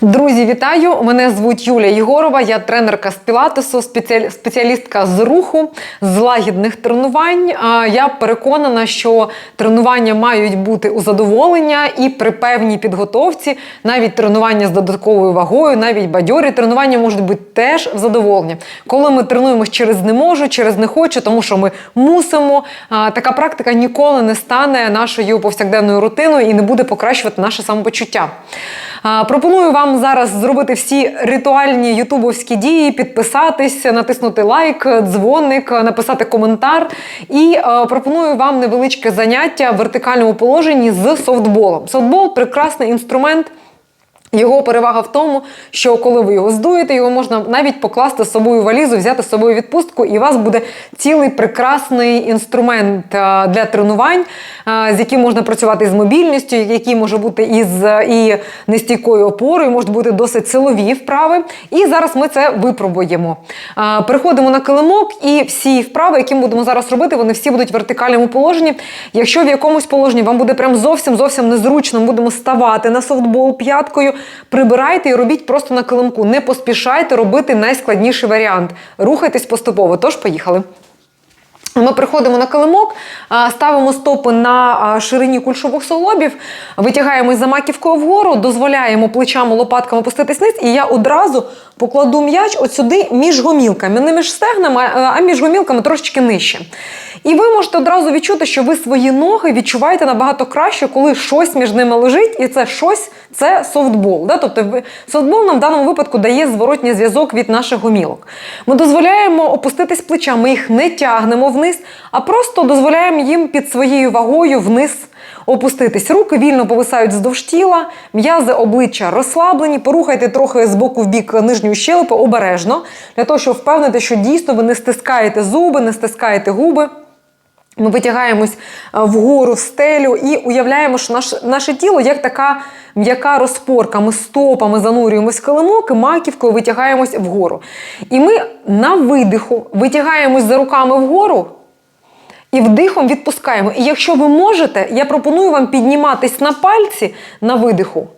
Друзі, вітаю! Мене звуть Юля Єгорова, я тренерка з пілатесу, спеціалі- спеціалістка з руху, з лагідних тренувань. Я переконана, що тренування мають бути у задоволення і при певній підготовці, навіть тренування з додатковою вагою, навіть бадьорі тренування можуть бути теж в задоволення. Коли ми тренуємось через не можу, через не хочу, тому що ми мусимо, така практика ніколи не стане нашою повсякденною рутиною і не буде покращувати наше самопочуття. Пропоную вам зараз зробити всі ритуальні ютубовські дії, підписатись, натиснути лайк, дзвоник, написати коментар. І е, пропоную вам невеличке заняття в вертикальному положенні з софтболом. Софтбол прекрасний інструмент. Його перевага в тому, що коли ви його здуєте, його можна навіть покласти з собою валізу, взяти з собою відпустку, і у вас буде цілий прекрасний інструмент е, для тренувань, е, з яким можна працювати з мобільністю, який може бути із е, і нестійкою опорою, можуть бути досить силові вправи. І зараз ми це випробуємо. Переходимо на килимок, і всі вправи, які ми будемо зараз робити, вони всі будуть в вертикальному положенні. Якщо в якомусь положенні вам буде прям зовсім зовсім незручно, будемо ставати на софтбол п'яткою, прибирайте і робіть просто на килимку. Не поспішайте робити найскладніший варіант. Рухайтесь поступово. Тож поїхали. Ми приходимо на килимок, ставимо стопи на ширині кульшових суглобів, витягаємось за маківкою вгору, дозволяємо плечами, лопатками опуститись вниз, і я одразу покладу м'яч от сюди між гомілками. Не між стегнами, а між гомілками трошечки нижче. І ви можете одразу відчути, що ви свої ноги відчуваєте набагато краще, коли щось між ними лежить, і це щось це софтбол. Да? Тобто софтбол нам в даному випадку дає зворотній зв'язок від наших гомілок. Ми дозволяємо опуститись плечами, їх не тягнемо вниз, а просто дозволяємо їм під своєю вагою вниз опуститись. Руки вільно повисають вздовж тіла, м'язи обличчя розслаблені. Порухайте трохи з боку в бік нижньої щелепи обережно, для того, щоб впевнити, що дійсно ви не стискаєте зуби, не стискаєте губи. Ми витягаємось е, вгору в стелю і уявляємо, що наш, наше тіло як така м'яка розпорка. Ми стопами занурюємось в килимок і маківкою витягаємось вгору. І ми на видиху витягаємось за руками вгору і вдихом відпускаємо. І якщо ви можете, я пропоную вам підніматись на пальці на видиху.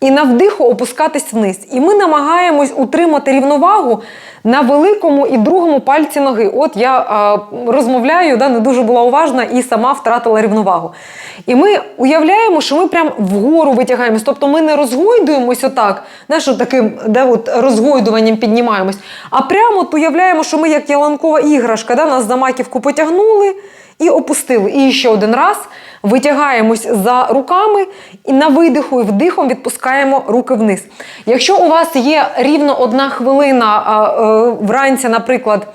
І на вдиху опускатись вниз. І ми намагаємось утримати рівновагу на великому і другому пальці ноги. От я а, розмовляю, да, не дуже була уважна і сама втратила рівновагу. І ми уявляємо, що ми прям вгору витягаємось. Тобто ми не розгойдуємось отак, знаєш, от таким де от розгойдуванням піднімаємось, а прямо от уявляємо, що ми як яланкова іграшка, да, нас за маківку потягнули і опустили. І ще один раз витягаємось за руками і на видиху і вдихом відпускаємо руки вниз. Якщо у вас є рівно одна хвилина а, е, вранці, наприклад.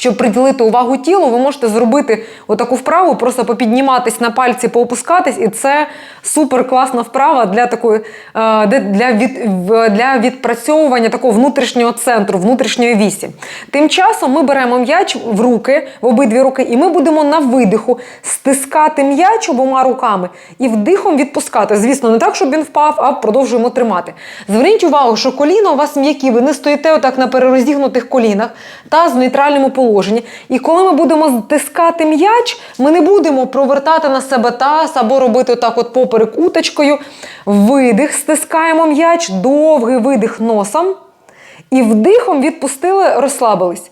Щоб приділити увагу тілу, ви можете зробити отаку вправу, просто попідніматись на пальці, поопускатись, і це супер класна вправа для такої е, для, від, для відпрацьовування такого внутрішнього центру, внутрішньої вісі. Тим часом ми беремо м'яч в руки, в обидві руки, і ми будемо на видиху стискати м'яч обома руками і вдихом відпускати. Звісно, не так, щоб він впав, а продовжуємо тримати. Зверніть увагу, що коліна у вас м'які, ви не стоїте отак на перерозігнутих колінах та в нейтральному положенні. І коли ми будемо стискати м'яч, ми не будемо провертати на себе таз або робити так от поперек уточкою. Видих, стискаємо м'яч, довгий видих носом. І вдихом відпустили, розслабились.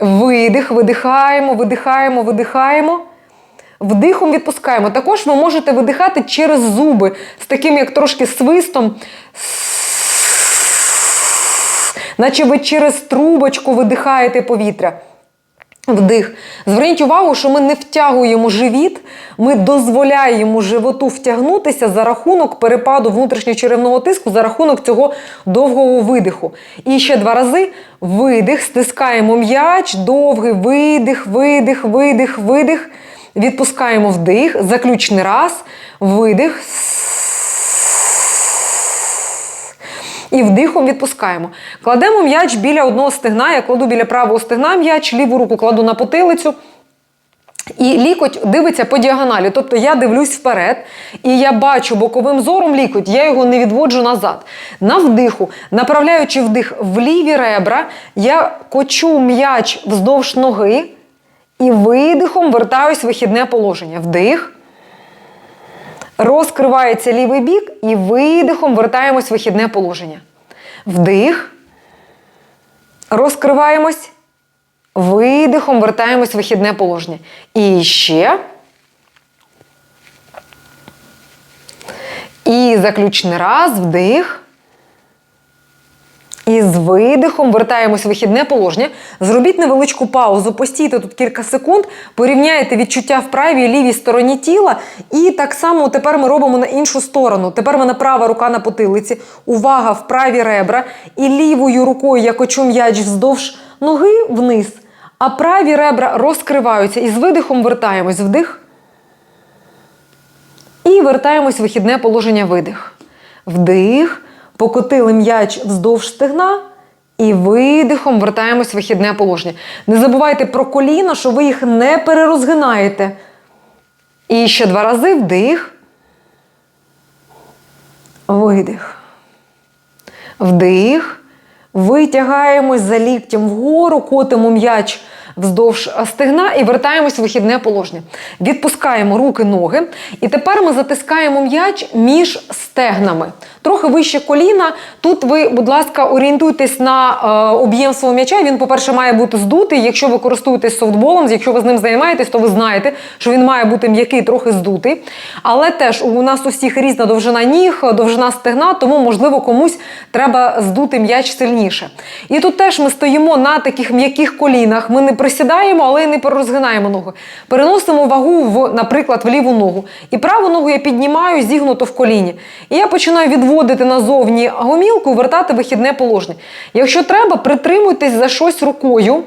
Видих, видихаємо, видихаємо, видихаємо. Вдихом відпускаємо. Також ви можете видихати через зуби з таким, як трошки свистом. Наче ви через трубочку видихаєте повітря. Вдих. Зверніть увагу, що ми не втягуємо живіт, ми дозволяємо животу втягнутися за рахунок перепаду внутрішньочеревного тиску, за рахунок цього довгого видиху. І ще два рази видих, стискаємо м'яч, довгий видих, видих, видих, видих. Відпускаємо вдих, заключний раз, видих. І вдихом відпускаємо. Кладемо м'яч біля одного стегна. Я кладу біля правого стегна м'яч, ліву руку кладу на потилицю. І лікоть дивиться по діагоналі. Тобто я дивлюсь вперед, і я бачу боковим зором лікоть, я його не відводжу назад. На вдиху, направляючи вдих в ліві ребра, я кочу м'яч вздовж ноги і видихом вертаюсь в вихідне положення. Вдих. Розкривається лівий бік і видихом вертаємось в вихідне положення. Вдих. Розкриваємось. Видихом вертаємось в вихідне положення. І ще. І заключний раз, вдих. І з видихом вертаємось в вихідне положення. Зробіть невеличку паузу, постійте тут кілька секунд, порівняйте відчуття в правій і лівій стороні тіла. І так само тепер ми робимо на іншу сторону. Тепер мене права рука на потилиці, увага в праві ребра. І лівою рукою я кочу м'яч вздовж ноги вниз. А праві ребра розкриваються. І з видихом вертаємось. Вдих. І вертаємось в вихідне положення видих. Вдих. Покотили м'яч вздовж стегна. І видихом вертаємось в вихідне положення. Не забувайте про коліна, що ви їх не перерозгинаєте. І ще два рази вдих. Видих. Вдих. Витягаємось за ліктем вгору, котимо м'яч вздовж стегна і вертаємось в вихідне положення. Відпускаємо руки, ноги. І тепер ми затискаємо м'яч між стегнами. Трохи вище коліна. Тут ви, будь ласка, орієнтуйтесь на е, об'єм свого м'яча. Він, по-перше, має бути здутий. Якщо ви користуєтесь софтболом, якщо ви з ним займаєтесь, то ви знаєте, що він має бути м'який, трохи здутий. Але теж у нас усіх різна довжина ніг, довжина стегна, тому, можливо, комусь треба здути м'яч сильніше. І тут теж ми стоїмо на таких м'яких колінах. Ми не присідаємо, але й не перерозгинаємо ногу. Переносимо вагу в, наприклад, в ліву ногу. І праву ногу я піднімаю зігнуто в коліні. І я починаю відводити назовні гомілку вертати вихідне положення. Якщо треба, притримуйтесь за щось рукою.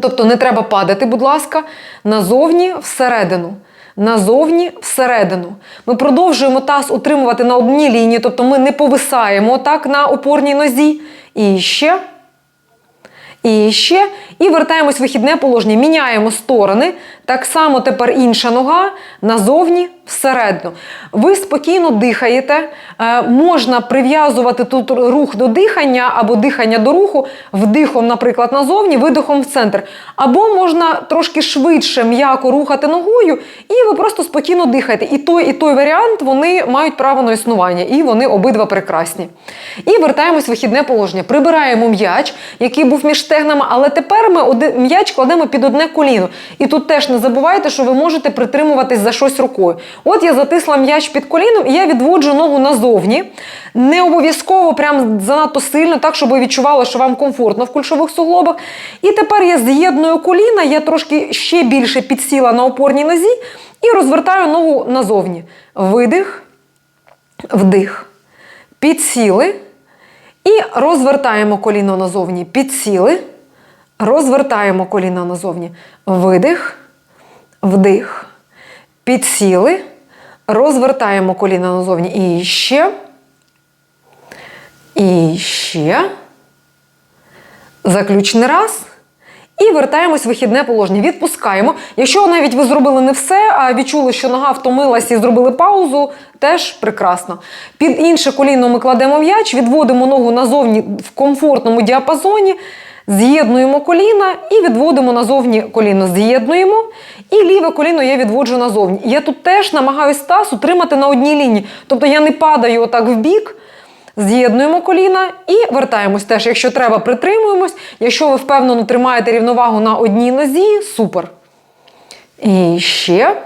Тобто не треба падати, будь ласка, назовні всередину. Назовні всередину. Ми продовжуємо таз утримувати на одній лінії, тобто ми не повисаємо так на опорній нозі. І ще. І ще. І вертаємось в вихідне положення. Міняємо сторони. Так само тепер інша нога назовні всередину. Ви спокійно дихаєте. Е, можна прив'язувати тут рух до дихання або дихання до руху, вдихом, наприклад, назовні, видихом в центр. Або можна трошки швидше м'яко рухати ногою, і ви просто спокійно дихаєте. І той, і той варіант вони мають право на існування, і вони обидва прекрасні. І вертаємось в вихідне положення. Прибираємо м'яч, який був між стегнами, але тепер ми м'яч кладемо під одне коліно. І тут теж не забувайте, що ви можете притримуватись за щось рукою. От я затисла м'яч під коліном і я відводжу ногу назовні. Не обов'язково прям занадто сильно, так, щоб ви відчували, що вам комфортно в кульшових суглобах. І тепер я з'єдную коліна, я трошки ще більше підсіла на опорній нозі і розвертаю ногу назовні. Видих, вдих. Підсіли. І розвертаємо коліно назовні. Підсіли. Розвертаємо коліно назовні. Видих, вдих. Підсіли. Розвертаємо коліно назовні. І ще. І ще. Заключний раз. І вертаємось в вихідне положення. Відпускаємо. Якщо навіть ви зробили не все, а відчули, що нога втомилась і зробили паузу, теж прекрасно. Під інше коліно ми кладемо м'яч, відводимо ногу назовні в комфортному діапазоні, з'єднуємо коліна і відводимо назовні коліно. З'єднуємо. І ліве коліно я відводжу назовні. Я тут теж намагаюся таз утримати на одній лінії. Тобто я не падаю отак в бік. З'єднуємо коліна і вертаємось теж. Якщо треба, притримуємось. Якщо ви впевнено тримаєте рівновагу на одній нозі, супер. І ще.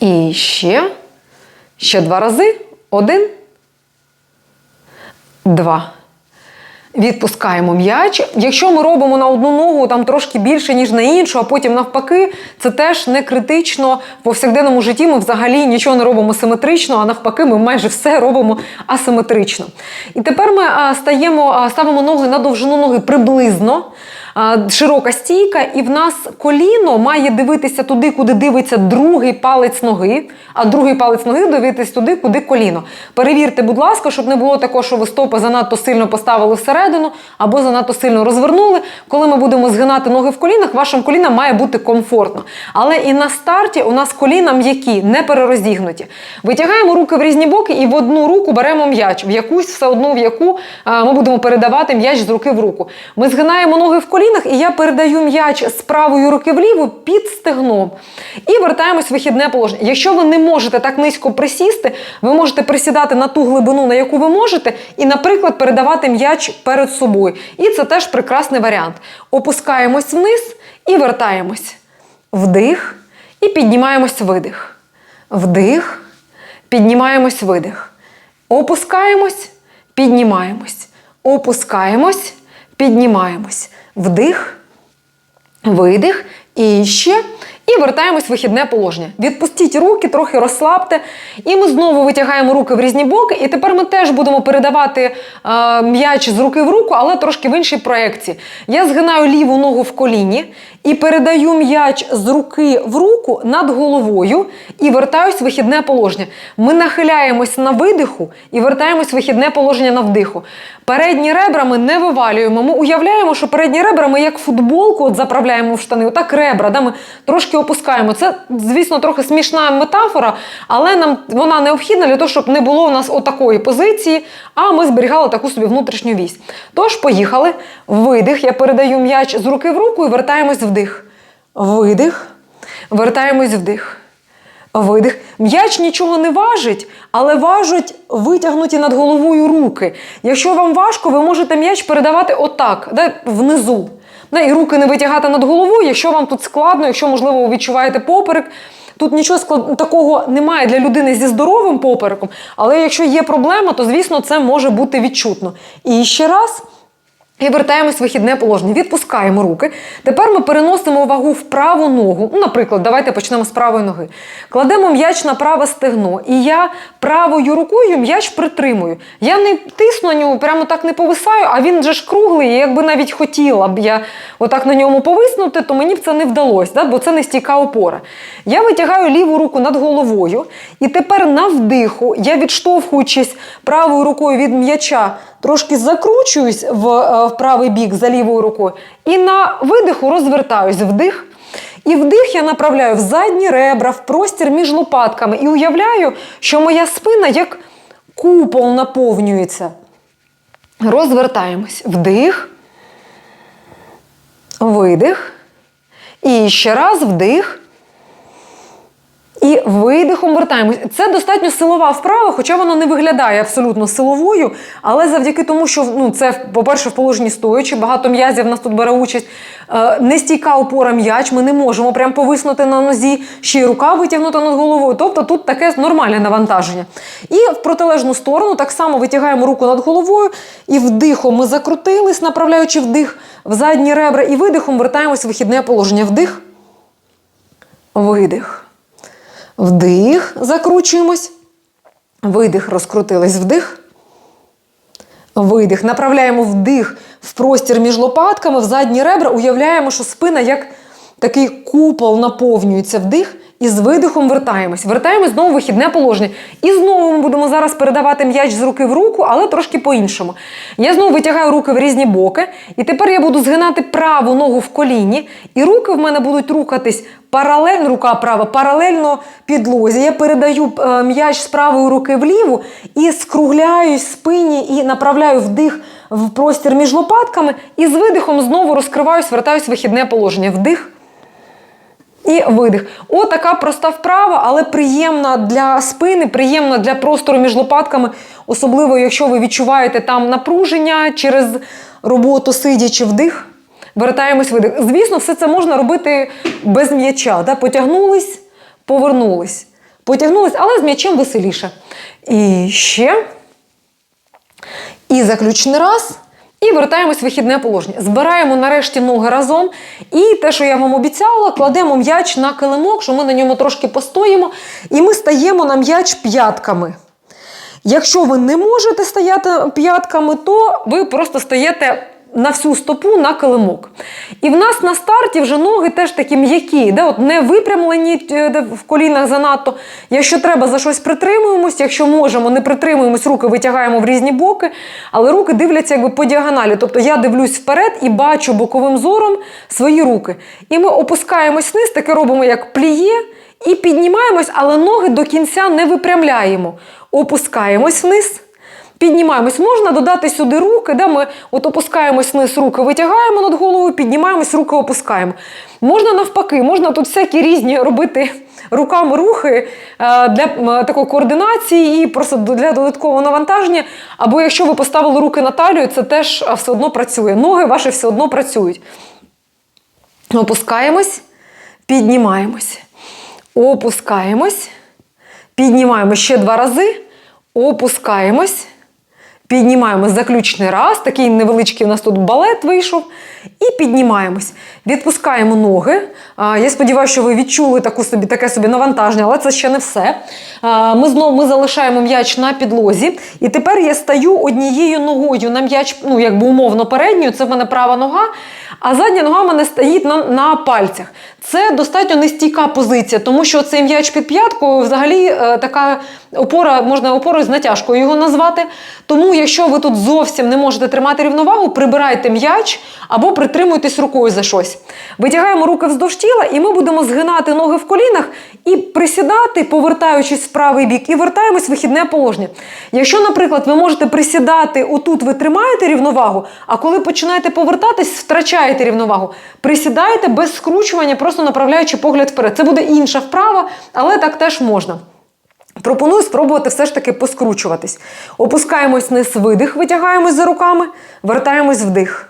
І ще. Ще два рази. Один. Два. Відпускаємо м'яч. Якщо ми робимо на одну ногу там трошки більше, ніж на іншу, а потім навпаки, це теж не критично. В повсякденному житті ми взагалі нічого не робимо симетрично, а навпаки, ми майже все робимо асиметрично. І тепер ми стаємо, ставимо ноги на довжину ноги приблизно. Широка стійка, і в нас коліно має дивитися туди, куди дивиться другий палець ноги, а другий палець ноги дивитись туди, куди коліно. Перевірте, будь ласка, щоб не було такого, що ви стопи занадто сильно поставили всередину або занадто сильно розвернули. Коли ми будемо згинати ноги в колінах, вашим колінам має бути комфортно. Але і на старті у нас коліна м'які, не перерозігнуті. Витягаємо руки в різні боки і в одну руку беремо м'яч, в якусь все одно в яку ми будемо передавати м'яч з руки в руку. Ми згинаємо ноги в коліна колінах, і я передаю м'яч з правої руки вліву під стегном. І вертаємось в вихідне положення. Якщо ви не можете так низько присісти, ви можете присідати на ту глибину, на яку ви можете, і, наприклад, передавати м'яч перед собою. І це теж прекрасний варіант. Опускаємось вниз і вертаємось. Вдих і піднімаємось видих. Вдих, піднімаємось видих. Опускаємось, піднімаємось. Опускаємось, піднімаємось. Вдих, видих і ще. І вертаємось в вихідне положення. Відпустіть руки, трохи розслабте. І ми знову витягаємо руки в різні боки. І тепер ми теж будемо передавати е, м'яч з руки в руку, але трошки в іншій проекції. Я згинаю ліву ногу в коліні і передаю м'яч з руки в руку над головою і вертаюсь в вихідне положення. Ми нахиляємось на видиху і вертаємось в вихідне положення на вдиху. Передні ребра ми не вивалюємо. Ми уявляємо, що передні ребра ми як футболку от заправляємо в штани. Отак ребра, да, ми трошки опускаємо. Це, звісно, трохи смішна метафора, але нам вона необхідна для того, щоб не було у нас отакої позиції, а ми зберігали таку собі внутрішню вісь. Тож, поїхали. Видих. Я передаю м'яч з руки в руку і вертаємось вдих. Видих. Вертаємось вдих. Видих. М'яч нічого не важить, але важать витягнуті над головою руки. Якщо вам важко, ви можете м'яч передавати отак, да, внизу. І руки не витягати над головою, якщо вам тут складно, якщо, можливо, ви відчуваєте поперек. Тут нічого склад... такого немає для людини зі здоровим попереком, але якщо є проблема, то звісно це може бути відчутно. І ще раз. І вертаємось в вихідне положення. Відпускаємо руки. Тепер ми переносимо вагу в праву ногу. Ну, наприклад, давайте почнемо з правої ноги. Кладемо м'яч на праве стегно, і я правою рукою м'яч притримую. Я не тисну на нього, прямо так не повисаю, а він же ж круглий, і якби навіть хотіла б я отак на ньому повиснути, то мені б це не вдалося, да? бо це не стійка опора. Я витягаю ліву руку над головою, і тепер на вдиху, я відштовхуючись правою рукою від м'яча, трошки закручуюсь в, е, в правий бік за лівою рукою, і на видиху розвертаюсь вдих. І вдих я направляю в задні ребра, в простір між лопатками і уявляю, що моя спина як купол наповнюється. Розвертаємось. Вдих. Видих. І ще раз вдих. І видихом вертаємось. Це достатньо силова вправа, хоча вона не виглядає абсолютно силовою, але завдяки тому, що ну, це, по-перше, в положенні стоячи, багато м'язів в нас тут бере участь. Е, нестійка опора м'яч, ми не можемо прям повиснути на нозі, ще й рука витягнута над головою. Тобто тут таке нормальне навантаження. І в протилежну сторону так само витягаємо руку над головою, і вдихом ми закрутились, направляючи вдих в задні ребра, і видихом вертаємось в вихідне положення. Вдих, видих. Вдих, закручуємось. Видих, розкрутились, вдих. Видих. Направляємо вдих в простір між лопатками, в задні ребра. Уявляємо, що спина як такий купол наповнюється вдих. І з видихом вертаємось. Вертаємось знову вихідне положення. І знову ми будемо зараз передавати м'яч з руки в руку, але трошки по-іншому. Я знову витягаю руки в різні боки. І тепер я буду згинати праву ногу в коліні. І руки в мене будуть рухатись паралельно, рука права, паралельно підлозі. Я передаю е, м'яч з правої руки в ліву і скругляюсь спині і направляю вдих в простір між лопатками. І з видихом знову розкриваюсь, вертаюсь в вихідне положення. Вдих. І видих. О, така проста вправа, але приємна для спини, приємна для простору між лопатками, особливо, якщо ви відчуваєте там напруження через роботу сидячи вдих. Вертаємось видих. Звісно, все це можна робити без м'яча. Да? Потягнулись, повернулись. Потягнулись, але з м'ячем веселіше. І ще. І заключний раз. І вертаємось в вихідне положення. Збираємо нарешті ноги разом. І те, що я вам обіцяла, кладемо м'яч на килимок, що ми на ньому трошки постоїмо, і ми стаємо на м'яч п'ятками. Якщо ви не можете стояти п'ятками, то ви просто стаєте на всю стопу на килимок. І в нас на старті вже ноги теж такі м'які, де от не випрямлені е, де в колінах занадто. Якщо треба за щось притримуємось, якщо можемо, не притримуємось, руки витягаємо в різні боки, але руки дивляться якби по діагоналі. Тобто я дивлюсь вперед і бачу боковим зором свої руки. І ми опускаємось вниз, таке робимо як пліє, і піднімаємось, але ноги до кінця не випрямляємо. Опускаємось вниз. Піднімаємось. Можна додати сюди руки, де ми от опускаємось вниз, руки витягаємо над головою, піднімаємось, руки опускаємо. Можна навпаки, можна тут всякі різні робити руками рухи е, для такої координації і просто для додаткового навантаження. Або якщо ви поставили руки на талію, це теж все одно працює. Ноги ваші все одно працюють. Опускаємось, піднімаємось. Опускаємось, піднімаємось ще два рази. Опускаємось, піднімаємось заключний раз. Такий невеличкий у нас тут балет вийшов. І піднімаємось. Відпускаємо ноги. Я сподіваюся, що ви відчули таку собі, таке собі навантаження, але це ще не все. Ми знову ми залишаємо м'яч на підлозі. І тепер я стаю однією ногою на м'яч, ну якби умовно передньою, це в мене права нога. А задня нога в мене стоїть на, на пальцях. Це достатньо нестійка позиція, тому що цей м'яч під п'яткою взагалі е, така опора, можна опорою з натяжкою його назвати. Тому, якщо ви тут зовсім не можете тримати рівновагу, прибирайте м'яч або притримуйтесь рукою за щось. Витягаємо руки вздовж тіла, і ми будемо згинати ноги в колінах і присідати, повертаючись в правий бік, і вертаємось в вихідне положення. Якщо, наприклад, ви можете присідати, отут ви тримаєте рівновагу, а коли починаєте повертатись, втрачаєте рівновагу. Присідайте без скручування, направляючи погляд вперед. Це буде інша вправа, але так теж можна. Пропоную спробувати все ж таки поскручуватись. Опускаємось вниз, видих, витягаємось за руками, вертаємось вдих.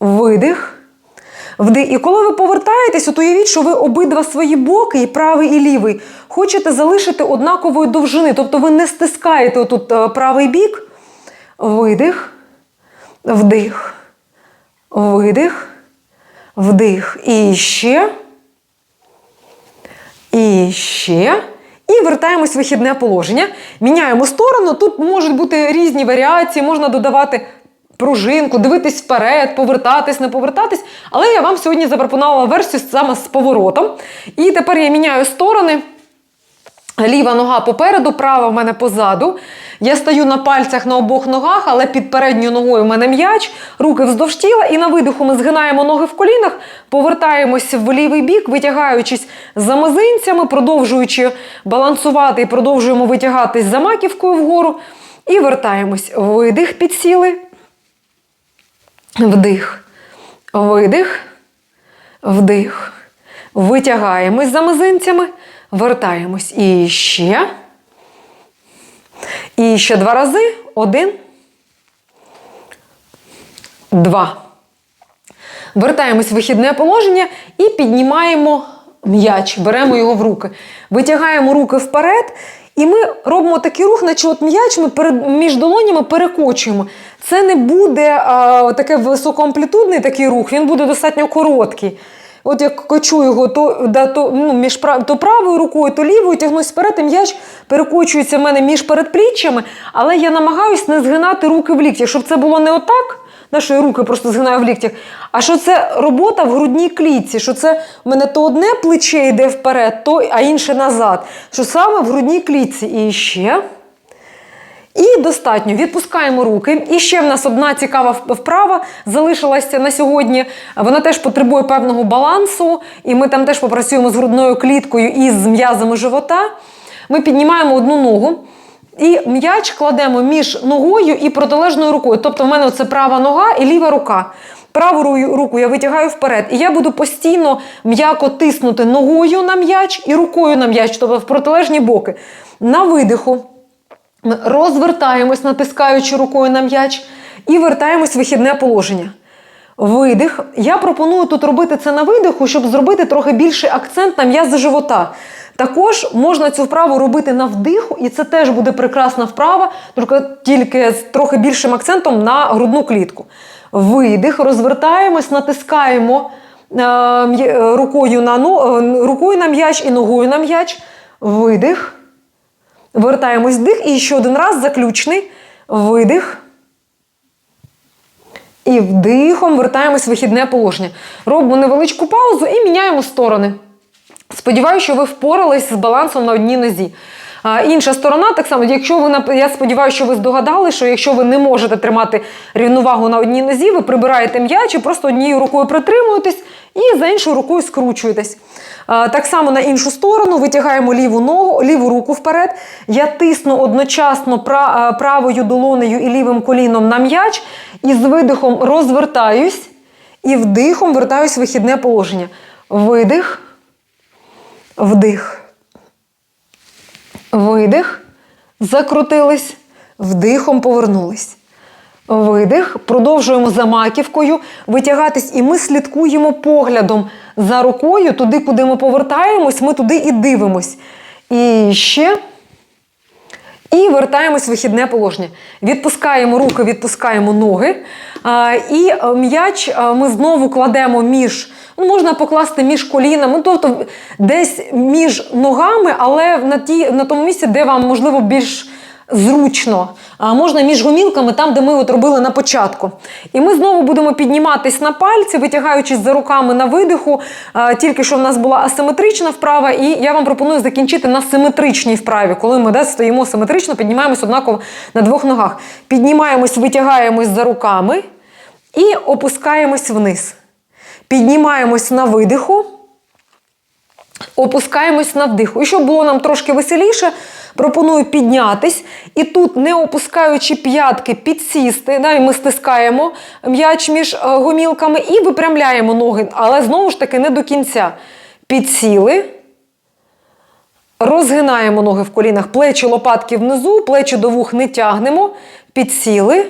Видих. Вдих. І коли ви повертаєтесь, от уявіть, що ви обидва свої боки, і правий, і лівий, хочете залишити однакової довжини. Тобто ви не стискаєте отут е, правий бік. Видих, вдих, видих, вдих. І ще. І ще. І вертаємось в вихідне положення. Міняємо сторону. Тут можуть бути різні варіації, можна додавати пружинку, дивитись вперед, повертатись, не повертатись. Але я вам сьогодні запропонувала версію саме з поворотом. І тепер я міняю сторони. Ліва нога попереду, права в мене позаду. Я стою на пальцях на обох ногах, але під передньою ногою в мене м'яч, руки вздовж тіла. І на видиху ми згинаємо ноги в колінах, повертаємось в лівий бік, витягаючись за мизинцями, продовжуючи балансувати і продовжуємо витягатись за маківкою вгору. І вертаємось. Видих, підсіли. Вдих. Видих. Вдих. Витягаємось за мизинцями. Вертаємось. І ще. І ще два рази. Один. Два. Вертаємось в вихідне положення і піднімаємо м'яч, беремо його в руки. Витягаємо руки вперед. І ми робимо такий рух, наче от м'яч ми перед, між долонями перекочуємо. Це не буде а, таке високоамплітудний такий рух, він буде достатньо короткий. От як кочу його то, да, то, ну, між то правою рукою, то лівою тягнусь вперед, і м'яч перекочується в мене між передпліччями, але я намагаюсь не згинати руки в лікті, щоб це було не отак, на що я руки просто згинаю в ліктях, а що це робота в грудній клітці, що це в мене то одне плече йде вперед, то, а інше назад. Що саме в грудній клітці. І ще. І достатньо. Відпускаємо руки. І ще в нас одна цікава вправа залишилася на сьогодні. Вона теж потребує певного балансу, і ми там теж попрацюємо з грудною кліткою і з м'язами живота. Ми піднімаємо одну ногу. І м'яч кладемо між ногою і протилежною рукою. Тобто, в мене це права нога і ліва рука. Праву руку я витягаю вперед. І я буду постійно м'яко тиснути ногою на м'яч і рукою на м'яч, тобто в протилежні боки. На видиху. Розвертаємось, натискаючи рукою на м'яч, і вертаємось в вихідне положення. Видих. Я пропоную тут робити це на видиху, щоб зробити трохи більший акцент на м'язи живота. Також можна цю вправу робити на вдиху, і це теж буде прекрасна вправа, тільки з трохи більшим акцентом на грудну клітку. Видих, розвертаємось, натискаємо е, рукою на, рукою на м'яч і ногою на м'яч. Видих. Вертаємось вдих і ще один раз заключний видих. І вдихом вертаємось в вихідне положення. Робимо невеличку паузу і міняємо сторони. Сподіваюся, що ви впорались з балансом на одній нозі. А, інша сторона, так само, якщо ви я сподіваюся, що ви здогадали, що якщо ви не можете тримати рівновагу на одній нозі, ви прибираєте м'яч і просто однією рукою притримуєтесь і за іншою рукою скручуєтесь. Так само на іншу сторону витягаємо ліву ногу, ліву руку вперед. Я тисну одночасно правою долонею і лівим коліном на м'яч, і з видихом розвертаюсь, і вдихом вертаюсь в вихідне положення. Видих, вдих. Видих, закрутились, вдихом повернулись. Видих, продовжуємо за маківкою витягатись, і ми слідкуємо поглядом за рукою, туди, куди ми повертаємось, ми туди і дивимось. І ще. І вертаємось в вихідне положення. Відпускаємо руки, відпускаємо ноги. І е, м'яч е, ми знову кладемо між, ну, можна покласти між колінами, тобто десь між ногами, але на, ті, на тому місці, де вам можливо більш зручно. Можна між гомілками, там, де ми от робили на початку. І ми знову будемо підніматись на пальці, витягаючись за руками на видиху. Тільки що в нас була асиметрична вправа, і я вам пропоную закінчити на симетричній вправі, коли ми де, стоїмо симетрично, піднімаємось однаково на двох ногах. Піднімаємось, витягаємось за руками і опускаємось вниз. Піднімаємось на видиху. Опускаємось на вдиху. І щоб було нам трошки веселіше, пропоную піднятись і тут, не опускаючи п'ятки, підсісти. Да, і ми стискаємо м'яч між е, гомілками і випрямляємо ноги, але знову ж таки не до кінця. Підсіли. Розгинаємо ноги в колінах, плечі лопатки внизу, плечі до вух не тягнемо, підсіли.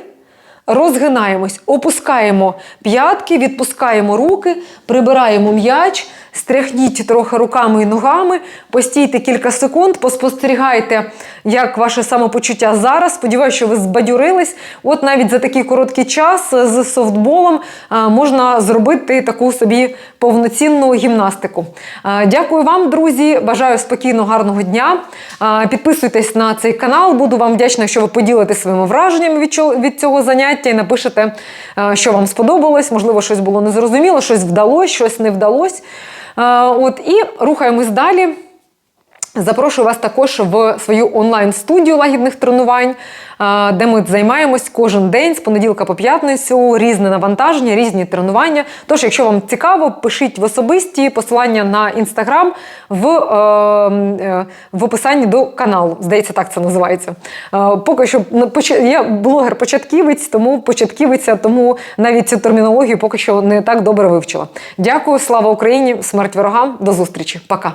Розгинаємось, опускаємо п'ятки, відпускаємо руки, прибираємо м'яч, стряхніть трохи руками і ногами, постійте кілька секунд, поспостерігайте, як ваше самопочуття зараз. Сподіваюся, що ви збадюрились. От навіть за такий короткий час з софтболом можна зробити таку собі повноцінну гімнастику. Дякую вам, друзі. Бажаю спокійного, гарного дня. Підписуйтесь на цей канал. Буду вам вдячна, якщо ви поділитесь своїми враженнями від цього заняття і напишете, що вам сподобалось. Можливо, щось було незрозуміло, щось вдалося, щось не вдалося. От і рухаємось далі. Запрошую вас також в свою онлайн-студію лагідних тренувань, де ми займаємось кожен день з понеділка по п'ятницю, різне навантаження, різні тренування. Тож, якщо вам цікаво, пишіть в особисті посилання на інстаграм в, е, е, в описанні до каналу. Здається, так це називається. Е, поки що ну, я блогер-початківець, тому початківиця, тому навіть цю термінологію поки що не так добре вивчила. Дякую, слава Україні! Смерть ворогам! До зустрічі! Пока!